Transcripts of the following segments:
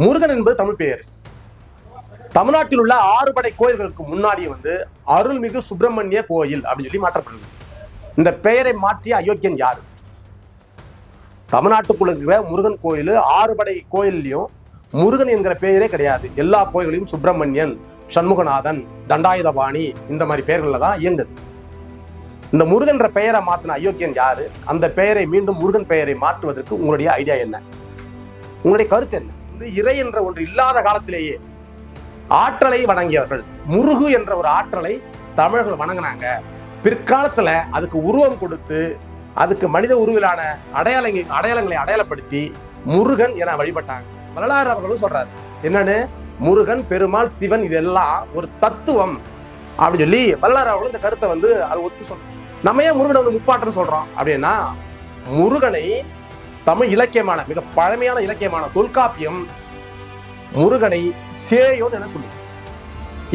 முருகன் என்பது தமிழ் பெயர். தமிழ்நாட்டில் உள்ள ஆறுபடை கோயில்களுக்கு முன்னாடி வந்து அருள்மிகு சுப்பிரமணிய கோயில் அப்படின்னு சொல்லி மாற்றப்படுது இந்த பெயரை மாற்றிய அயோக்கியன் யார்? தமிழ்நாட்டுக்குள்ள இருக்கிற முருகன் கோயில் ஆறுபடை கோயில்லையும் முருகன் என்கிற பெயரே கிடையாது. எல்லா கோயில்களையும் சுப்பிரமணியன் சண்முகநாதன் தண்டாயுதபாணி இந்த மாதிரி பெயர்களில் தான் இயங்குது. இந்த முருகன்ற பெயரை மாற்றின அயோக்கியன் யாரு? அந்த பெயரை மீண்டும் முருகன் பெயரை மாற்றுவதற்கு உங்களுடைய ஐடியா என்ன? உங்களுடைய கருத்து என்ன? வந்து இறை என்ற ஒன்று இல்லாத காலத்திலேயே ஆற்றலை வணங்கியவர்கள். முருகு என்ற ஒரு ஆற்றலை தமிழர்கள் வணங்கினாங்க. பிற்காலத்துல அதுக்கு உருவம் கொடுத்து அதுக்கு மனித உருவிலான அடையாளங்க அடையாளங்களை அடையாளப்படுத்தி முருகன் என வழிபட்டாங்க. வரலாறு அவர்களும் சொல்றாரு என்னன்னு? முருகன் பெருமாள் சிவன் இதெல்லாம் ஒரு தத்துவம். அப்படின்னு சொல்லி வரலாறு அவர்களும் இந்த கருத்தை வந்து அது ஒத்து சொல்றோம் நம்ம ஏன் முருகனை வந்து முப்பாட்டன்னு சொல்றோம்? அப்படின்னா முருகனை தமிழ் இலக்கியமான மிக பழமையான இலக்கியமான தொல்காப்பியம் முருகனை சேயோன் என சொல்லு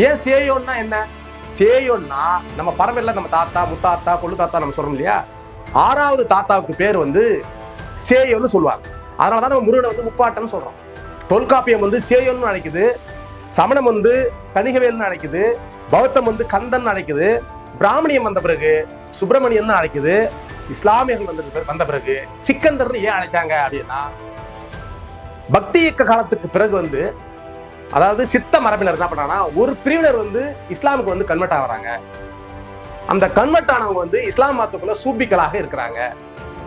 ஏன் சேயோன்னா என்ன? சேயோன்னா நம்ம பரம்பரையில நம்ம தாத்தா முத்தாத்தா கொள்ளு தாத்தா நம்ம சொல்றோம் இல்லையா? ஆறாவது தாத்தாவுக்கு பேர் வந்து சேயோன்னு சொல்லுவாங்க. அதனால தான் நம்ம முருகனை வந்து முப்பாட்டன்னு சொல்றோம். தொல்காப்பியம் வந்து சேயோன்னு அழைக்குது சமணம் வந்து கணிகவேல்னு அழைக்குது பௌத்தம் வந்து கந்தன் அழைக்குது பிராமணியம் வந்த பிறகு சுப்பிரமணியன் அழைக்குது இஸ்லாமியர்கள் வந்த பிறகு- வந்த பிறகு சிக்கந்தர்னு ஏன் அழைச்சாங்க அப்படின்னா பக்தி இயக்க காலத்துக்கு பிறகு வந்து அதாவது சித்த மரபினர் என்ன பண்ணாங்கன்னா ஒரு பிரிவினர் வந்து இஸ்லாமுக்கு வந்து கன்வெர்ட் ஆகிறாங்க. அந்த கன்வெர்ட் ஆனவங்க வந்து இஸ்லாம் மதத்துக்குள்ள சூப்பிக்களாக இருக்கிறாங்க.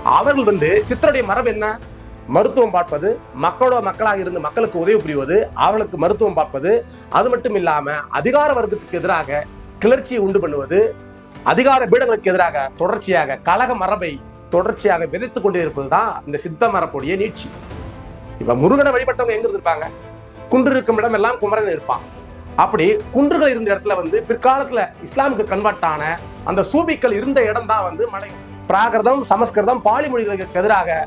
அவர்கள் வந்து சித்தருடைய மரபு என்ன? மருத்துவம் பார்ப்பது மக்களோட மக்களாக இருந்து மக்களுக்கு உதவி புரிவது அவர்களுக்கு மருத்துவம் பார்ப்பது அது மட்டும் இல்லாம அதிகார வர்க்கத்துக்கு எதிராக கிளர்ச்சியை உண்டு பண்ணுவது அதிகார பீடங்களுக்கு எதிராக தொடர்ச்சியாக கழக மரபை தொடர்ச்சியாக விதைத்துக் கொண்டே இருப்பதுதான் இந்த சித்த மரப்புடைய நீட்சி. இப்ப முருகனை வழிபட்டவங்க எங்க இருந்திருப்பாங்க? குன்று இருக்கும் இடம் எல்லாம் குமரன் இருப்பான். அப்படி குன்றுகள் இருந்த இடத்துல வந்து பிற்காலத்துல இஸ்லாமுக்கு கன்வெர்ட் ஆன அந்த சூபிக்கள் இருந்த இடம் தான் வந்து மலை. பிராகிருதம் சமஸ்கிருதம் பாலி மொழிகளுக்கு எதிராக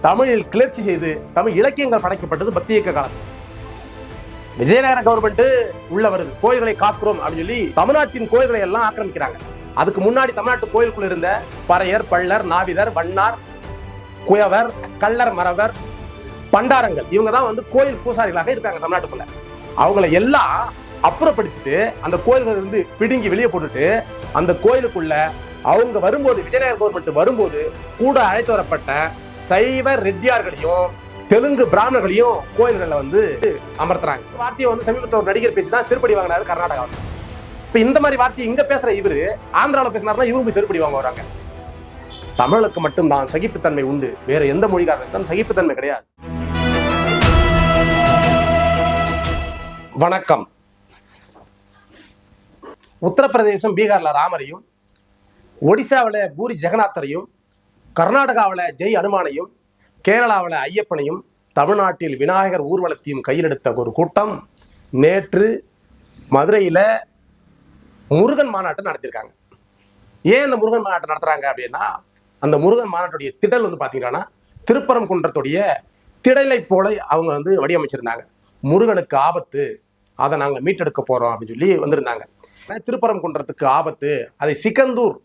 தமிழில் கிளர்ச்சி செய்து தமிழ் இலக்கியங்கள் படைக்கப்பட்டது பக்தி இயக்க காலத்தில் விஜயநகர கவர்மெண்ட் உள்ள வருது. கோயில்களை காக்கிறோம் அப்படின்னு சொல்லி தமிழ்நாட்டின் கோயில்களை எல்லாம் ஆக்கிரமிக்கிறாங்க. அதுக்கு முன்னாடி தமிழ்நாட்டு கோயிலுக்குள்ள இருந்த பறையர் பள்ளர் நாவிதர் வண்ணார் குயவர் கள்ளர் மறவர் பண்டாரங்கள் இவங்க தான் வந்து கோயில் பூசாரிகளாக இருக்காங்க தமிழ்நாட்டுக்குள்ள. அவங்கள எல்லாம் அப்புறப்படுத்திட்டு அந்த கோயில்கள் இருந்து பிடுங்கி வெளியே போட்டுட்டு அந்த கோயிலுக்குள்ள அவங்க வரும்போது விஜயநகர் கவர்மெண்ட் வரும்போது கூட அழைத்து வரப்பட்ட சைவ ரெட்டியார்களையும் தெலுங்கு பிராமணர்களையும் கோயில்களில் வந்து அமர்த்துறாங்க. வார்த்தையை வந்து சமீபத்தில் ஒரு நடிகர் பேசி தான் சிறுபடி வாங்கினாரு கர்நாடகாவில். இப்போ இந்த மாதிரி வார்த்தையை இங்கே பேசுகிற இவரு ஆந்திராவில் பேசினார்னா இவரும் போய் செருப்படி வாங்க வராங்க. தமிழுக்கு மட்டும்தான் சகிப்புத்தன்மை உண்டு. வேற எந்த மொழிக்காரனுக்கு தான் சகிப்புத்தன்மை கிடையாது. வணக்கம். உத்தரப்பிரதேசம் பீகார்ல ராமரையும் ஒடிசாவில் பூரி ஜெகநாத்தரையும் கர்நாடகாவில் ஜெய் அனுமானையும் கேரளாவில் ஐயப்பனையும் தமிழ்நாட்டில் விநாயகர் ஊர்வலத்தையும் கையிலெடுத்த ஒரு கூட்டம் நேற்று மதுரையில் முருகன் மாநாட்டை நடத்தியிருக்காங்க ஏன் இந்த முருகன் மாநாட்டை நடத்துறாங்க அப்படின்னா அந்த முருகன் மாநாட்டுடைய திடல் வந்து பார்த்தீங்கன்னா திருப்பரங்குன்றத்துடைய திடலை போல அவங்க வந்து வடிவமைச்சிருந்தாங்க. முருகனுக்கு ஆபத்து அதை நாங்கள் மீட்டெடுக்க போகிறோம் அப்படின்னு சொல்லி வந்திருந்தாங்க. திருப்பரங்குன்றத்துக்கு ஆபத்து அதை சிக்கந்தூர்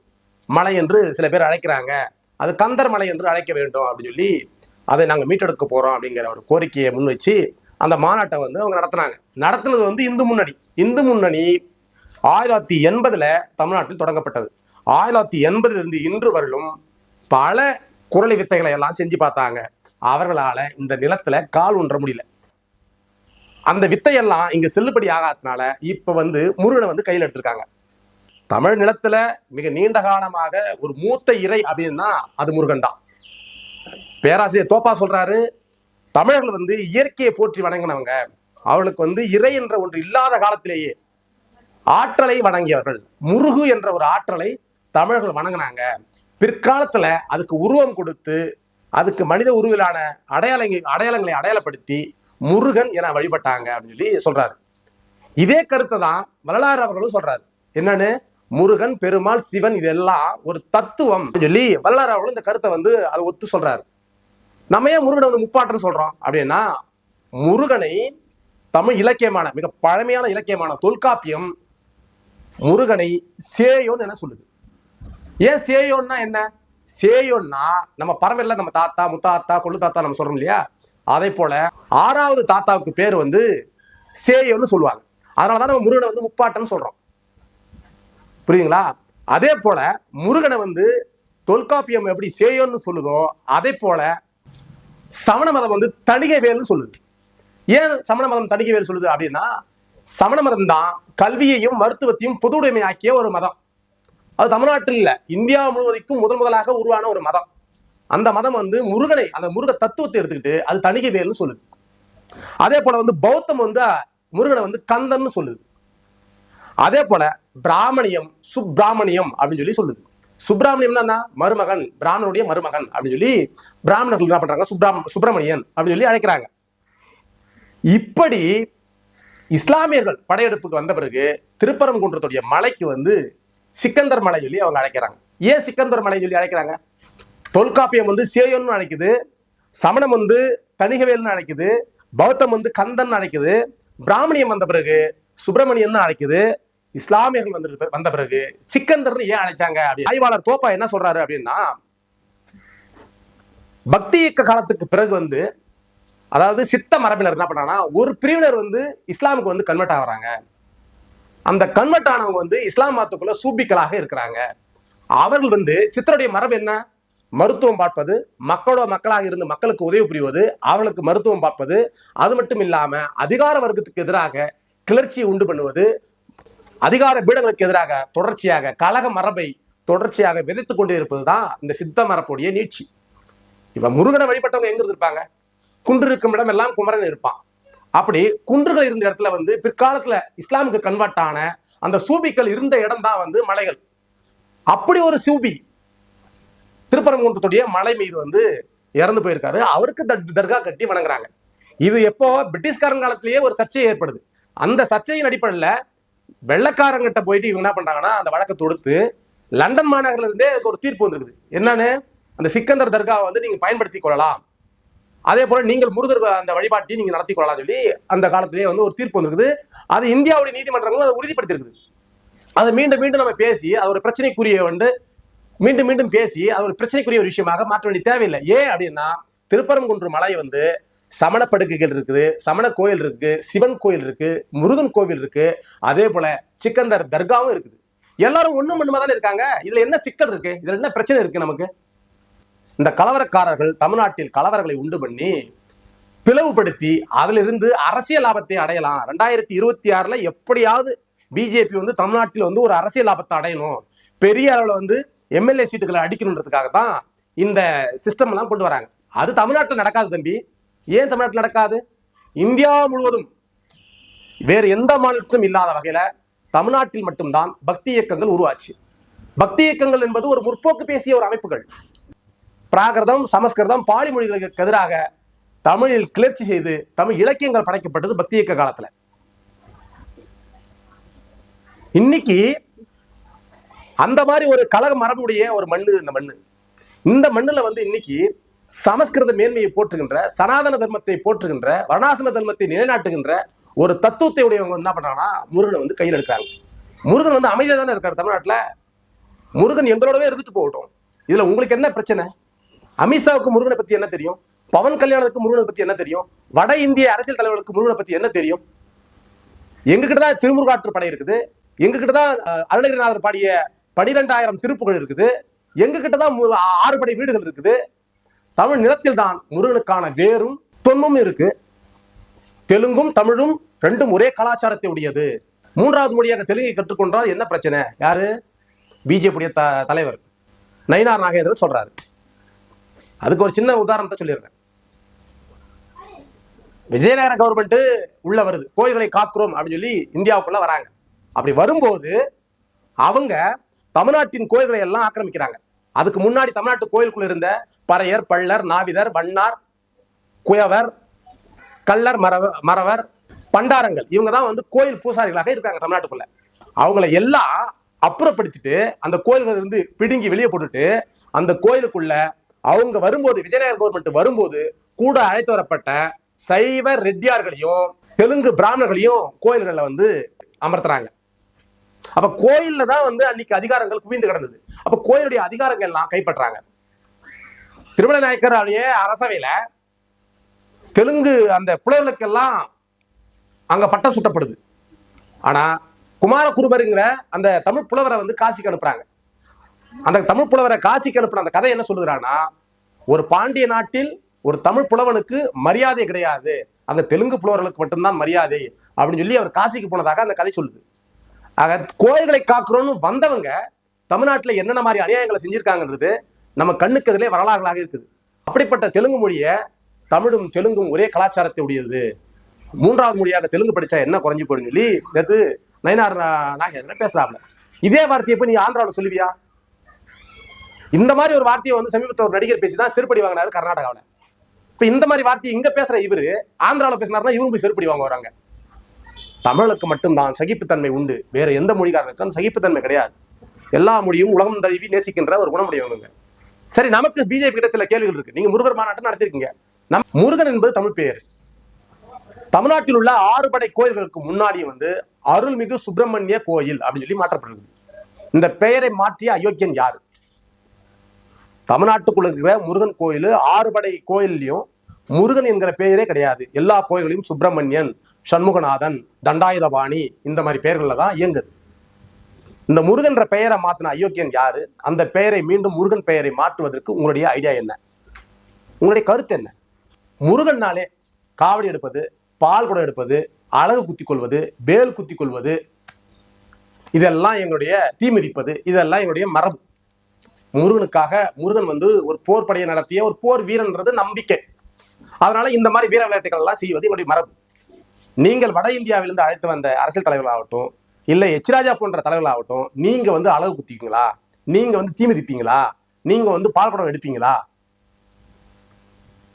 மலை என்று சில பேர் அழைக்கிறாங்க. அது கந்தர் மலை என்று அழைக்க வேண்டும் அப்படின்னு சொல்லி அதை நாங்கள் மீட்டெடுக்க போகிறோம் அப்படிங்கிற ஒரு கோரிக்கையை முன் வச்சு அந்த மாநாட்டை வந்து அவங்க நடத்துனாங்க. நடத்துனது வந்து இந்து முன்னணி. இந்து முன்னணி ஆயிரத்தி தொள்ளாயிரத்தி எண்பதுல தமிழ்நாட்டில் தொடங்கப்பட்டது. ஆயிரத்தி தொள்ளாயிரத்தி எண்பதுல இருந்து இன்று வரலும் பல குரலை வித்தைகளை எல்லாம் செஞ்சு பார்த்தாங்க. அவர்களால இந்த நிலத்துல கால் ஒன்ற முடியல. அந்த வித்தையெல்லாம் இங்க செல்லுபடி ஆகாதனால இப்ப வந்து முருகனை வந்து கையில் எடுத்திருக்காங்க. தமிழ் நிலத்துல மிக நீண்ட காலமாக ஒரு மூத்த இறை அப்படின்னா அது முருகன் தான். பேராசிரியர் தோப்பா சொல்றாரு தமிழர்கள் வந்து இயற்கையை போற்றி வணங்கினவங்க. அவர்களுக்கு வந்து இறை என்ற ஒன்று இல்லாத காலத்திலேயே ஆற்றலை வணங்கியவர்கள். முருகு என்ற ஒரு ஆற்றலை தமிழர்கள் வணங்கினாங்க. பிற்காலத்துல அதுக்கு உருவம் கொடுத்து அதுக்கு மனித உருவிலான அடையாளங்க அடையாளங்களை அடையாளப்படுத்தி முருகன் என வழிபட்டாங்க அப்படின்னு சொல்லி சொல்றாரு. இதே கருத்தை தான் வரலாறு அவர்களும் சொல்றாரு. என்னன்னு? முருகன் பெருமாள் சிவன் இதெல்லாம் ஒரு தத்துவம் அப்படின்னு சொல்லி வரலாறு அவர்களும் இந்த கருத்தை வந்து அதை ஒத்து சொல்றாரு. நம்ம ஏன் முருகனை வந்து முப்பாட்டுன்னு சொல்றோம்? அப்படின்னா முருகனை தமிழ் இலக்கியமான மிக பழமையான இலக்கியமான தொல்காப்பியம் முருகனை சேயோன் என சொல்லுது? ஏன் சேயோன்னா என்ன? சேயோன்னா நம்ம பரம்பரையில நம்ம தாத்தா முத்தாத்தா கொள்ளு தாத்தா நம்ம சொல்றோம் இல்லையா? அதே போல ஆறாவது தாத்தாவுக்கு பேர் வந்து சேயோன்னு சொல்லுவாங்க. அதனாலதான் நம்ம முருகனை வந்து முப்பாட்டன்னு சொல்றோம். புரியுதுங்களா? அதே போல முருகனை வந்து தொல்காப்பியம் எப்படி சேயோன்னு சொல்லுதோ அதே போல சமண மதம் வந்து தணிகை வேல்னு சொல்லுது. ஏன் சமண மதம் தணிகை வேல் சொல்லுது அப்படின்னா சமண மதம் தான் கல்வியையும் மருத்துவத்தையும் பொதுவுடைமையாக்கிய ஒரு மதம். அது தமிழ்நாட்டில் இல்லை. இந்தியா முழுவதுக்கும் முதன் முதலாக உருவான ஒரு மதம். அந்த மதம் வந்து முருகனை அந்த முருக தத்துவத்தை எடுத்துக்கிட்டு அது தணிகை வேல்னு சொல்லுது. அதே போல வந்து பௌத்தம் வந்து முருகனை வந்து கந்தன்னு சொல்லுது. அதே போல பிராமணியம் சுப்பிராமணியம் அப்படின்னு சொல்லி சொல்லுது. சுப்பிராமணியம்னா என்ன? மருமகன் பிராமணனுடைய மருமகன் அப்படின்னு சொல்லி பிராமணர்கள் என்ன பண்றாங்க? சுப்ராம் சுப்பிரமணியன் அப்படின்னு சொல்லி அழைக்கிறாங்க. இப்படி இஸ்லாமியர்கள் படையெடுப்புக்கு வந்த பிறகு திருப்பரங்குன்றத்துடைய மலைக்கு வந்து சிக்கந்தர் மலை சொல்லி அவங்க அழைக்கிறாங்க. ஏன் சிக்கந்தர் மலை சொல்லி அழைக்கிறாங்க? தொல்காப்பியம் வந்து சேயன்னு அழைக்குது சமணம் வந்து தணிகவேல்னு அழைக்குது பௌத்தம் வந்து கந்தன் அழைக்குது பிராமணியம் வந்த பிறகு சுப்பிரமணியன் அழைக்குது இஸ்லாமியர்கள் வந்து வந்த பிறகு சிக்கந்தர்னு ஏன் அழைச்சாங்க அப்படி ஆய்வாளர் தோப்பா என்ன சொல்றாரு அப்படின்னா பக்தி இயக்க காலத்துக்கு பிறகு வந்து அதாவது சித்த மரபினர் என்ன பண்ணாங்கன்னா ஒரு பிரிவினர் வந்து இஸ்லாமுக்கு வந்து கன்வெர்ட் ஆகுறாங்க. அந்த கன்வெர்ட் ஆனவங்க வந்து இஸ்லாம் மதத்துக்குள்ள சூபிக்களாக இருக்கிறாங்க. அவர்கள் வந்து சித்தருடைய மரபு என்ன? மருத்துவம் பார்ப்பது மக்களோட மக்களாக இருந்து மக்களுக்கு உதவி புரிவது அவர்களுக்கு மருத்துவம் பார்ப்பது அது மட்டும் இல்லாம அதிகார வர்க்கத்துக்கு எதிராக கிளர்ச்சியை உண்டு பண்ணுவது அதிகார பீடங்களுக்கு எதிராக தொடர்ச்சியாக கழக மரபை தொடர்ச்சியாக விதைத்துக் கொண்டே இருப்பதுதான் இந்த சித்த மரப்புடைய நீட்சி. இப்ப முருகனை வழிபட்டவங்க எங்க இருந்திருப்பாங்க? குன்று இருக்கும் இடம் எல்லாம் குமரன் இருப்பான். அப்படி குன்றுகள் இருந்த இடத்துல வந்து பிற்காலத்துல இஸ்லாமுக்கு கன்வெர்ட் ஆன அந்த சூபிக்கள் இருந்த இடம் தான் வந்து மலைகள். அப்படி ஒரு சூபி திருப்பரங்குன்றத்துடைய மலை மீது வந்து இறந்து போயிருக்காரு. அவருக்கு தர்கா கட்டி வணங்குறாங்க. இது எப்போ? பிரிட்டிஷ்காரன் காலத்திலேயே ஒரு சர்ச்சை ஏற்படுது. அந்த சர்ச்சையின் அடிப்படையில் வெள்ளக்காரங்கிட்ட போயிட்டு இவங்க என்ன பண்றாங்கன்னா அந்த வழக்கை தொடுத்து லண்டன் மாநகரில் இருந்தே அதுக்கு ஒரு தீர்ப்பு வந்திருக்குது. என்னன்னு? அந்த சிக்கந்தர் தர்காவை வந்து நீங்க பயன்படுத்தி கொள்ளலாம். அதே போல நீங்கள் முருகர் அந்த வழிபாட்டை நீங்க நடத்தி கொள்ளலாம் சொல்லி அந்த காலத்திலேயே வந்து ஒரு தீர்ப்பு வந்திருக்குது. அது இந்தியாவுடைய நீதிமன்றங்களும் அதை உறுதிப்படுத்திருக்குது அதை மீண்டும் மீண்டும் நம்ம பேசி அது ஒரு பிரச்சனைக்குரிய வந்து மீண்டும் மீண்டும் பேசி அது ஒரு பிரச்சனைக்குரிய ஒரு விஷயமாக மாற்ற வேண்டிய தேவையில்லை. ஏன் அப்படின்னா திருப்பரங்குன்று மலை வந்து சமண படுக்கைகள் இருக்குது சமண கோயில் இருக்கு சிவன் கோயில் இருக்கு முருகன் கோவில் இருக்கு. அதே போல சிக்கந்தர் தர்காவும் இருக்குது. எல்லாரும் ஒன்றும் மட்டுமா தானே இருக்காங்க? இதுல என்ன சிக்கல் இருக்கு? இதுல என்ன பிரச்சனை இருக்கு நமக்கு? இந்த கலவரக்காரர்கள் தமிழ்நாட்டில் கலவரங்களை உண்டு பண்ணி பிளவுபடுத்தி அதிலிருந்து அரசியல் லாபத்தை அடையலாம். ரெண்டாயிரத்தி இருபத்தி ஆறுல எப்படியாவது பிஜேபி வந்து தமிழ்நாட்டில் வந்து ஒரு அரசியல் லாபத்தை அடையணும். பெரிய அளவுல வந்து எம்எல்ஏ சீட்டுகளை அடிக்கணுன்றதுக்காக தான் இந்த சிஸ்டம் எல்லாம் கொண்டு வராங்க. அது தமிழ்நாட்டில் நடக்காது தம்பி. ஏன் தமிழ்நாட்டில் நடக்காது? இந்தியா முழுவதும் வேறு எந்த மாநிலத்திலும் இல்லாத வகையில தமிழ்நாட்டில் மட்டும்தான் பக்தி இயக்கங்கள் உருவாச்சு. பக்தி இயக்கங்கள் என்பது ஒரு முற்போக்கு பேசிய ஒரு அமைப்புகள். பிராகிருதம் சமஸ்கிருதம் பாலி மொழிகளுக்கு எதிராக தமிழில் கிளர்ச்சி செய்து தமிழ் இலக்கியங்கள் படைக்கப்பட்டது பக்தி இயக்க காலத்துல. இன்னைக்கு அந்த மாதிரி ஒரு கழக மரபுடைய ஒரு மண்ணு இந்த மண்ணு. இந்த மண்ணுல வந்து இன்னைக்கு சமஸ்கிருத மேன்மையை போற்றுகின்ற சனாதன தர்மத்தை போற்றுகின்ற வர்ணாசன தர்மத்தை நிலைநாட்டுகின்ற ஒரு தத்துவத்தை உடையவங்க என்ன பண்றாங்கன்னா முருகனை வந்து கையில் எடுக்கிறாங்க. முருகன் வந்து அமைதியாக தானே இருக்காரு தமிழ்நாட்டுல. முருகன் எங்களோடவே இருந்துட்டு போகட்டும். இதுல உங்களுக்கு என்ன பிரச்சனை? அமித்ஷாவுக்கு முருகனை பத்தி என்ன தெரியும்? பவன் கல்யாணத்துக்கு முருகனை பத்தி என்ன தெரியும்? வட இந்திய அரசியல் தலைவர்களுக்கு முருகனை பத்தி என்ன தெரியும்? எங்ககிட்டதான் தான் திருமுருகாற்று படை இருக்குது. எங்ககிட்டதான் தான் அருணகிரிநாதர் பாடிய பனிரெண்டாயிரம் திருப்புகள் இருக்குது. எங்ககிட்ட தான் ஆறு படை வீடுகள் இருக்குது. தமிழ் நிலத்தில் தான் முருகனுக்கான வேரும் தொன்மும் இருக்கு. தெலுங்கும் தமிழும் ரெண்டும் ஒரே கலாச்சாரத்தை உடையது மூன்றாவது மொழியாக தெலுங்கை கற்றுக்கொண்டால் என்ன பிரச்சனை? யாரு? பிஜேபி த தலைவர். நயினார் நாகேந்திரன் சொல்றாரு. அதுக்கு ஒரு சின்ன உதாரணத்தை சொல்லிடுறேன். விஜயநகர கவர்மெண்ட் உள்ள வருது. கோயில்களை காக்கிறோம் அப்படின்னு சொல்லி இந்தியாவுக்குள்ள வராங்க. அப்படி வரும்போது அவங்க தமிழ்நாட்டின் கோயில்களை எல்லாம் ஆக்கிரமிக்கிறாங்க. அதுக்கு முன்னாடி தமிழ்நாட்டு கோயிலுக்குள்ள இருந்த பறையர் பள்ளர் நாவிதர் வண்ணார் குயவர் கல்லர் மரவ மறவர் பண்டாரங்கள் இவங்க தான் வந்து கோயில் பூசாரிகளாக இருக்காங்க தமிழ்நாட்டுக்குள்ள. அவங்கள எல்லாம் அப்புறப்படுத்திட்டு அந்த கோயில்கள் இருந்து பிடுங்கி வெளியே போட்டுட்டு அந்த கோயிலுக்குள்ள அவங்க வரும்போது விஜயநகர் கவர்மெண்ட் வரும்போது கூட அழைத்து வரப்பட்ட சைவ ரெட்டியார்களையும் தெலுங்கு பிராமணர்களையும் கோயில்களில் வந்து அமர்த்துறாங்க. அப்ப கோயில்ல தான் வந்து அன்னைக்கு அதிகாரங்கள் குவிந்து கிடந்தது. அப்ப கோயிலுடைய அதிகாரங்கள் எல்லாம் கைப்பற்றாங்க. திருமண நாயக்கருடைய அரசவையில தெலுங்கு அந்த புலவர்களுக்கெல்லாம் அங்க பட்டம் சுட்டப்படுது. ஆனா குமாரகுருபருங்கிற அந்த தமிழ் புலவரை வந்து காசிக்கு அனுப்புறாங்க. அந்த தமிழ் புலவரை காசிக்கு அனுப்பின அந்த கதை என்ன சொல்லுகிறான்னா ஒரு பாண்டிய நாட்டில் ஒரு தமிழ் புலவனுக்கு மரியாதை கிடையாது. அங்க தெலுங்கு புலவர்களுக்கு மட்டும்தான் மரியாதை அப்படின்னு சொல்லி அவர் காசிக்கு போனதாக அந்த கதை சொல்லுது. ஆக கோயில்களை காக்கிறோம்னு வந்தவங்க தமிழ்நாட்டுல என்னென்ன மாதிரி அநியாயங்களை செஞ்சிருக்காங்கன்றது நம்ம கண்ணுக்கு எதிரே வரலாறுகளாக இருக்குது. அப்படிப்பட்ட தெலுங்கு மொழியை தமிழும் தெலுங்கும் ஒரே கலாச்சாரத்தை உடையது. மூன்றாவது மொழியாக தெலுங்கு படிச்சா என்ன குறைஞ்சு போயிடும் சொல்லி நேற்று நயனார் நாகேந்திரன் பேசுறாப்ல. இதே வார்த்தையை போய் நீ ஆந்திராவில் சொல்லுவியா? இந்த மாதிரி ஒரு வார்த்தையை வந்து சமீபத்தில் ஒரு நடிகர் பேசி தான் செருப்படி வாங்கினாரு கர்நாடகாவில். இப்ப இந்த மாதிரி வார்த்தையை இங்க பேசுற இவரு ஆந்திராவில் பேசினார்னா இவங்க போய் செருப்படி வாங்க வராங்க. தமிழுக்கு மட்டும்தான் சகிப்புத்தன்மை உண்டு. வேற எந்த மொழிக்காரனுக்கும் அந்த சகிப்புத்தன்மை கிடையாது. எல்லா மொழியும் உலகம் தழுவி நேசிக்கின்ற ஒரு குணமுடையவங்க சரி நமக்கு பிஜேபி கிட்ட சில கேள்விகள் இருக்கு. நீங்க முருகர் மாநாட்டம் நடத்திருக்கீங்க. நம் முருகன் என்பது தமிழ் பெயர். தமிழ்நாட்டில் உள்ள ஆறு படை கோயில்களுக்கு முன்னாடி வந்து அருள்மிகு சுப்பிரமணிய கோயில் அப்படின்னு சொல்லி மாற்றப்படுகிறது இந்த பெயரை மாற்றிய அயோக்கியன் யாரு? தமிழ்நாட்டுக்குள்ள இருக்கிற முருகன் கோயில் ஆறுபடை கோயில்லையும் முருகன் என்கிற பெயரே கிடையாது. எல்லா கோயில்களையும் சுப்பிரமணியன் சண்முகநாதன் தண்டாயுதபாணி இந்த மாதிரி பெயர்கள்ல தான் இயங்குது. இந்த முருகன்ற பெயரை மாத்தின அயோக்கியன் யாரு? அந்த பெயரை மீண்டும் முருகன் பெயரை மாற்றுவதற்கு உங்களுடைய ஐடியா என்ன? உங்களுடைய கருத்து என்ன? முருகன்னாலே காவடி எடுப்பது பால் குடம் எடுப்பது அழகு குத்திக் கொள்வது வேல் குத்தி கொள்வது இதெல்லாம் எங்களுடைய தீமிதிப்பது இதெல்லாம் எங்களுடைய மரபு. முருகனுக்காக முருகன் வந்து ஒரு போர் படையை நடத்திய ஒரு போர் வீரன்றது நம்பிக்கை. அதனால இந்த மாதிரி வீர விளையாட்டுகள் எல்லாம் செய்வது என்னுடைய மரபு. நீங்கள் வட இந்தியாவிலிருந்து அழைத்து வந்த அரசியல் தலைவர்களாகட்டும் இல்லை எச்ராஜா போன்ற தலைவர்களாகட்டும் நீங்க வந்து அழகு குத்திக்குங்களா நீங்க வந்து தீமிதிப்பீங்களா நீங்க வந்து பால்படம் எடுப்பீங்களா?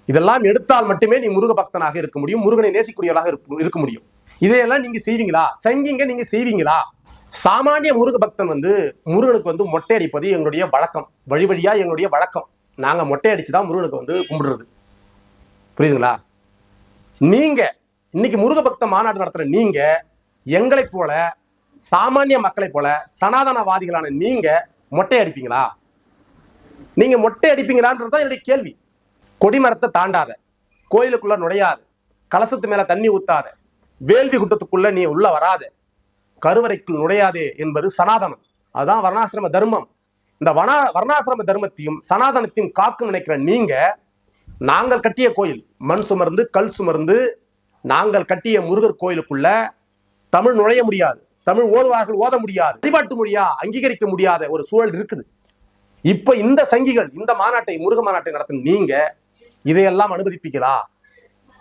இதெல்லாம் எடுத்தால் மட்டுமே நீ முருக பக்தனாக இருக்க முடியும் முருகனை நேசிக்கூடியவராக இருக்க- இருக்க முடியும். இதையெல்லாம் நீங்க செய்வீங்களா? சங்கிங்க நீங்க செய்வீங்களா? சாமானிய முருக பக்தன் வந்து முருகனுக்கு வந்து மொட்டை அடிப்பது எங்களுடைய வழக்கம். வழி வழியா எங்களுடைய வழக்கம். நாங்க மொட்டை அடிச்சு தான் முருகனுக்கு வந்து கும்பிடுறது. புரியுதுங்களா? நீங்க இன்னைக்கு முருக பக்த மாநாடு நடத்துற நீங்க எங்களை போல சாமானிய மக்களை போல சனாதனவாதிகளான நீங்க மொட்டை அடிப்பீங்களா? நீங்க மொட்டை அடிப்பீங்களான்றது தான் என்னுடைய கேள்வி. கொடிமரத்தை தாண்டாத கோயிலுக்குள்ள நுழையாத கலசத்து மேல தண்ணி ஊத்தாத வேள்வி குட்டத்துக்குள்ள நீ உள்ள வராத கருவறைக்குள் நுழையாதே என்பது சனாதனம். அதுதான் வர்ணாசிரம தர்மம். இந்த வனா வர்ணாசிரம தர்மத்தையும் சனாதனத்தையும் காக்கும் நினைக்கிற நீங்க நாங்கள் கட்டிய கோயில் மண் சுமர்ந்து கல் சுமர்ந்து நாங்கள் கட்டிய முருகர் கோயிலுக்குள்ள தமிழ் நுழைய முடியாது. தமிழ் ஓதுவார்கள் ஓத முடியாது. வழிபாட்டு மொழியா அங்கீகரிக்க முடியாத ஒரு சூழல் இருக்குது. இப்ப இந்த சங்கிகள் இந்த மாநாட்டை முருக மாநாட்டை நடத்தும் நீங்க இதையெல்லாம் அனுமதிப்பீங்களா?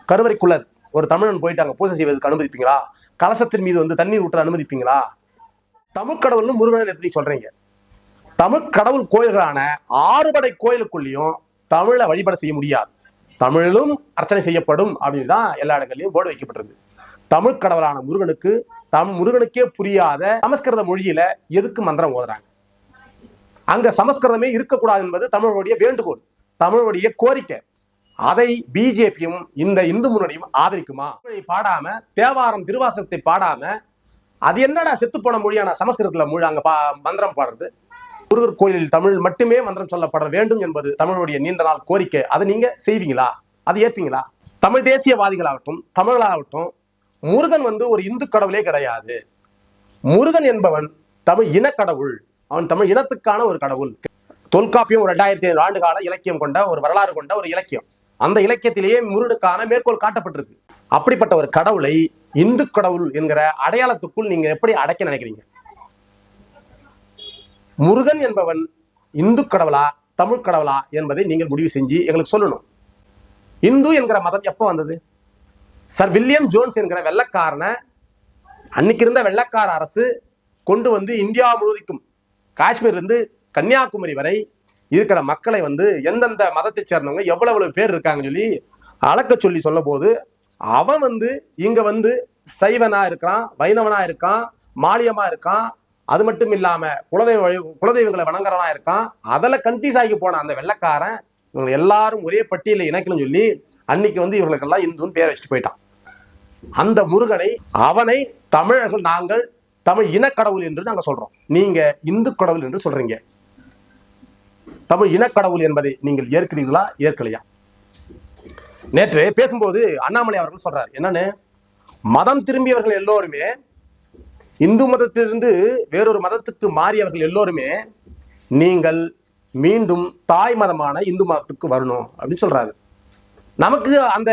கருவறைக்குள்ள ஒரு தமிழன் போயிட்டு அங்க பூஜை செய்வதற்கு அனுமதிப்பீங்களா? கலசத்தின் மீது வந்து தண்ணீர் ஊற்ற அனுமதிப்பீங்களா? தமிழ் கடவுள்னு எப்படி சொல்றீங்க. தமிழ் கடவுள் கோயில்களான ஆறுபடை கோயிலுக்குள்ளேயும் தமிழை வழிபட செய்ய முடியாது. தமிழிலும் அர்ச்சனை செய்யப்படும் அப்படின்னு தான் எல்லா இடங்கள்லையும் போர்டு வைக்கப்பட்டிருக்கு. தமிழ் கடவுளான முருகனுக்கு தம் முருகனுக்கே புரியாத சமஸ்கிருத மொழியில எதுக்கு மந்திரம் ஓதுறாங்க? அங்க சமஸ்கிருதமே இருக்கக்கூடாது என்பது தமிழருடைய வேண்டுகோள். தமிழருடைய கோரிக்கை. அதை பிஜேபியும் இந்த இந்து முன்னணியும் ஆதரிக்குமா? பாடாம தேவாரம் திருவாசகத்தை பாடாம அது என்னடா செத்து போன மொழியான சமஸ்கிருதத்துல மொழி அங்க பா மந்திரம் பாடுறது. முருகர் கோயிலில் தமிழ் மட்டுமே மந்திரம் சொல்லப்பட வேண்டும் என்பது தமிழுடைய நீண்ட நாள் கோரிக்கை. அதை நீங்க செய்வீங்களா? அதை ஏற்பீங்களா தமிழ் தேசியவாதிகளாகட்டும் தமிழர்களாகட்டும் முருகன் வந்து ஒரு இந்து கடவுளே கிடையாது. முருகன் என்பவன் தமிழ் இனக்கடவுள் அவன் தமிழ் இனத்துக்கான ஒரு கடவுள். தொல்காப்பியம் ஒரு ரெண்டாயிரத்தி ஐநூறு ஆண்டு கால இலக்கியம் கொண்ட ஒரு வரலாறு கொண்ட ஒரு இலக்கியம். அந்த இலக்கியத்திலேயே முருகனுக்கான மேற்கோள் காட்டப்பட்டிருக்கு. அப்படிப்பட்ட ஒரு கடவுளை இந்து கடவுள் என்கிற அடையாளத்துக்குள் நீங்க எப்படி அடைக்க நினைக்கிறீங்க? முருகன் என்பவன் இந்து கடவுளா தமிழ் கடவுளா என்பதை நீங்கள் முடிவு செஞ்சு எங்களுக்கு சொல்லணும். இந்து என்கிற மதம் எப்போ வந்தது? சர் வில்லியம் ஜோன்ஸ் என்கிற வெள்ளக்காரனை அன்னைக்கு இருந்த வெள்ளக்கார அரசு கொண்டு வந்து இந்தியா முழுவதுக்கும் காஷ்மீர் இருந்து கன்னியாகுமரி வரை இருக்கிற மக்களை வந்து எந்தெந்த மதத்தை சேர்ந்தவங்க எவ்வளவு பேர் இருக்காங்கன்னு சொல்லி அளக்க சொல்லி சொல்ல போது அவன் வந்து இங்க வந்து சைவனா இருக்கான் வைணவனா இருக்கான் மாலியமா இருக்கான். அது மட்டும் இல்லாம குலதெய்வ குலதெய்வங்களை வணங்குறவனா இருக்கான். அதில் கண்டிஸ் ஆகி போன அந்த வெள்ளைக்காரன் இவங்க எல்லாரும் ஒரே பட்டியலில் இணைக்கணும்னு சொல்லி அன்னைக்கு வந்து இவங்களுக்கெல்லாம் இந்துன்னு பேர் வச்சுட்டு போயிட்டான். அந்த முருகனை அவனை தமிழர்கள் நாங்கள் தமிழ் இனக்கடவுள் என்று நாங்கள் சொல்றோம். நீங்க இந்து கடவுள் என்று சொல்றீங்க. தமிழ் இனக்கடவுள் என்பதை நீங்கள் ஏற்கிறீர்களா? ஏற்கலையா? நேற்று பேசும்போது அண்ணாமலை அவர்கள் சொல்றார் என்னன்னு? மதம் திரும்பியவர்கள் எல்லோருமே இந்து மதத்திலிருந்து வேறொரு மதத்துக்கு மாறியவர்கள் எல்லோருமே நீங்கள் மீண்டும் தாய் மதமான இந்து மதத்துக்கு வரணும் அப்படின்னு சொல்றாரு. நமக்கு அந்த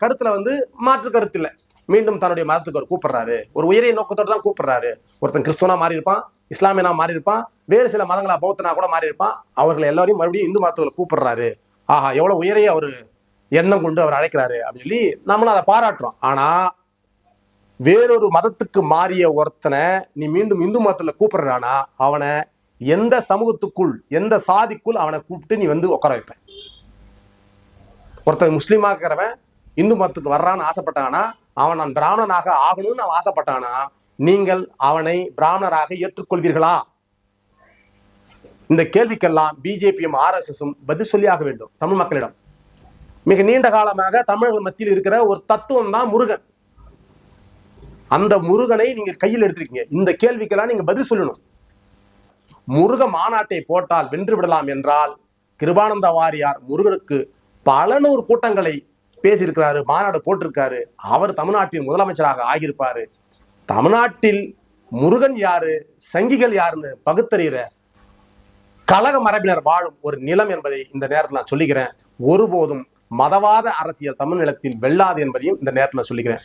கருத்துல வந்து மாற்று கருத்து இல்லை. மீண்டும் தன்னுடைய மதத்துக்கு அவர் கூப்பிடுறாரு. ஒரு உயரிய நோக்கத்தோடு தான் கூப்பிடுறாரு. ஒருத்தன் கிறிஸ்துவனா மாறி இருப்பான் இஸ்லாமியனா மாறி இருப்பான் வேறு சில மதங்களா பௌத்தனா கூட மாறி இருப்பான் அவர்கள் எல்லாரையும் மறுபடியும் இந்து மதத்துல கூப்பிடுறாரு. ஆஹா எவ்வளவு உயரிய அவர் எண்ணம் கொண்டு அவர் அழைக்கிறாரு அப்படின்னு சொல்லி நம்மளும் அதை பாராட்டுறோம். ஆனா வேறொரு மதத்துக்கு மாறிய ஒருத்தனை நீ மீண்டும் இந்து மதத்துல கூப்பிடுறானா அவனை எந்த சமூகத்துக்குள் எந்த சாதிக்குள் அவனை கூப்பிட்டு நீ வந்து உட்கார வைப்ப. ஒருத்தன் முஸ்லீமா இருக்கிறவன் இந்து மதத்துக்கு வர்றான்னு ஆசைப்பட்டானா அவன் நான் பிராமணனாக ஆகணும்னு அவன் ஆசைப்பட்டானா நீங்கள் அவனை பிராமணராக ஏற்றுக்கொள்வீர்களா? இந்த கேள்விக்கெல்லாம் பிஜேபியும் ஆர்எஸ்எஸும் பதில் சொல்லியாக வேண்டும் தமிழ் மக்களிடம். மிக நீண்ட காலமாக தமிழர்கள் மத்தியில் இருக்கிற ஒரு தத்துவம் தான் முருகன். அந்த முருகனை நீங்க கையில் எடுத்திருக்கீங்க. இந்த கேள்விக்கெல்லாம் நீங்க பதில் சொல்லணும். முருக மாநாட்டை போட்டால் வென்று விடலாம் என்றால் கிருபானந்த வாரியார் முருகனுக்கு பல நூறு கூட்டங்களை பேசியிருக்கிறாரு மாநாடு போட்டிருக்காரு. அவர் தமிழ்நாட்டின் முதலமைச்சராக ஆகியிருப்பாரு. தமிழ்நாட்டில் முருகன் யாரு சங்கிகள் யாருன்னு பகுத்தறிகிற கழக மரபினர் வாழும் ஒரு நிலம் என்பதை இந்த நேரத்தில் நான் சொல்லிக்கிறேன். ஒருபோதும் மதவாத அரசியல் தமிழ் நிலத்தில் வெல்லாது என்பதையும் இந்த நேரத்தில் சொல்லிக்கிறேன்.